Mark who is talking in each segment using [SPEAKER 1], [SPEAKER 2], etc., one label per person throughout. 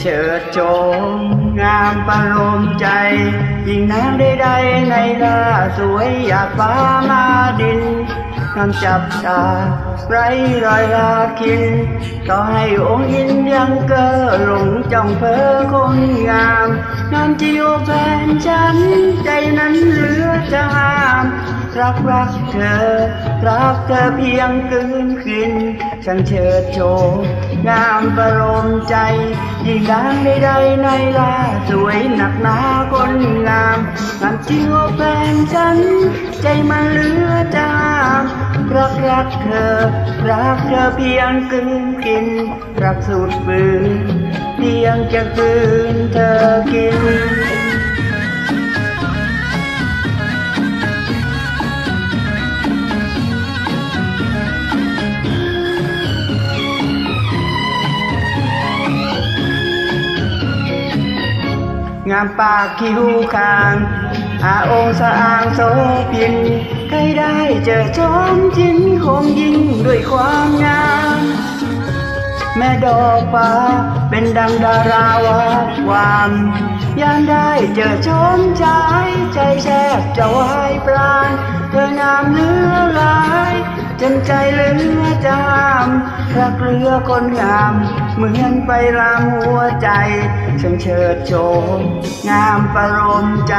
[SPEAKER 1] เฉิดโฉมงามประโลมใจ ยิ่งนางใดๆในลาสวยอยากฟ้ามาดินนำจับตาไรรอยลาคินต่อให้องค์อินยังเกอหลงจ้องเพอคนงามงามที่อยู่แฟนฉัน ใจนั้นเหลือจะห้าม รักรักเธอ รักเธอเพียงกลืนกินช่างเชิดโชว์งามประโลมใจ ยิ่งดังใดๆในลาสวยหนักหนาคนงามงามจริงโอแฟนฉัน ใจมันเหลือจามรักรักเธอ รักเธอเพียงกลืนกิน รักสุดฝืนเพียงจะกลืนเธอกิน งามปากคิ้วคางอาองสะอางโสพินใครได้เจอชมชิ้นคงยิ่งด้วยความงาม แม่ดอกฟ้าเป็นดังดาราวาดวามยามได้เจอชมชายใจแทบจะวายปราณเธองามเหลือหลาย จนใจเลือจามรักเรือคนงามเหมือนไปลามหัวใจช่างเชิดโชมงามประโลมใจ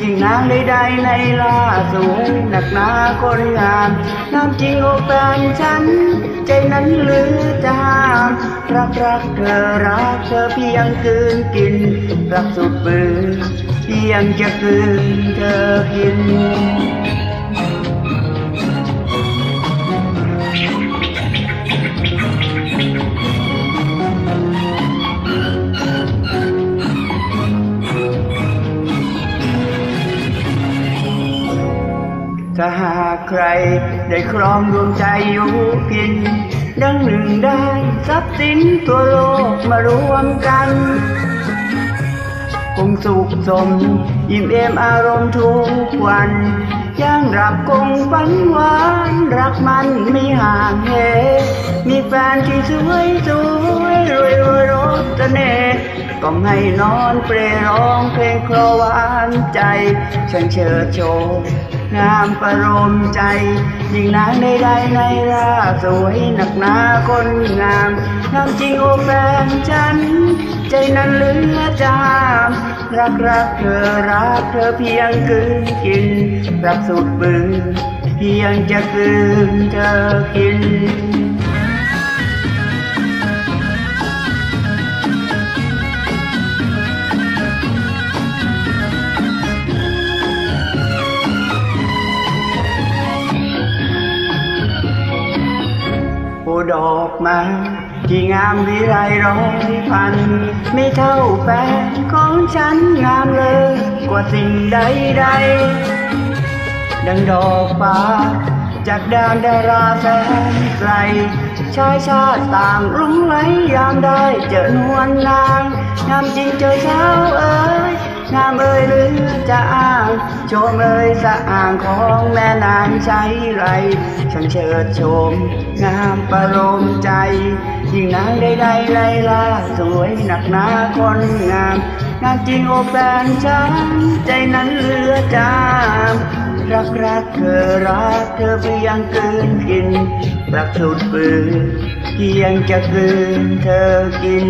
[SPEAKER 1] ยิ่งนางใดๆในล่าสวยหนักหนาคนงามงามจริงโอแฟนฉัน ใจนั้นเลือจามรักรักเธอรักเธอเพียงคืนกิน รักสุดปืนเพียงจะคืนเธอกิน ใคร ได้ครองดวงใจอยู่กิน ดังหนึ่งได้ทรัพย์สินตัวโลกมารวมกันคงสุขสมยิ้มเอมอารมณ์ทุกวันยังรับคงฝันหวาน รักมันไม่ห่างเหมีแฟนที่สวยสวยรวยรวยรถเสน่ห์ ก็ไม่นอนเปรร้องเพลงครอหวานใจช่างเชิดโชว์งามประโลมใจยิ่งนางใดๆในราสวยหนักหนาคนงามงามจริงโอแฟนฉัน ใจนั้นเหลือจามรักรักเธอรักเธอเพียงคืนกินรักสุดบืนเพียงจะคืนเธอกิน ดอกไม้ที่งามวิไรร้อยพัน ไม่เท่าแฟนของฉันงามเลย กว่าสิ่งใดใดดังดอกฟ้า จากดานดาราแสนไกล ชายชาติต่างรุ้งไหลยามได้เจอนวลนางงามจริงเจอเช้าเอ้ย งามเอ่ยหรือจะอ้างโชมเอ่ยสะอ่างของแม่นางใช้ไรช่างเชิดชม งามประโลมใจยิ่งนางใดๆไลล่าสวยหนักหนาคนงามงามจริงโอแฟนฉันใจนั้นเหลือจามรักรักเธอรักเธอเพียงเกินกินรักสุดปืนเพียงจะคืนเธอกิน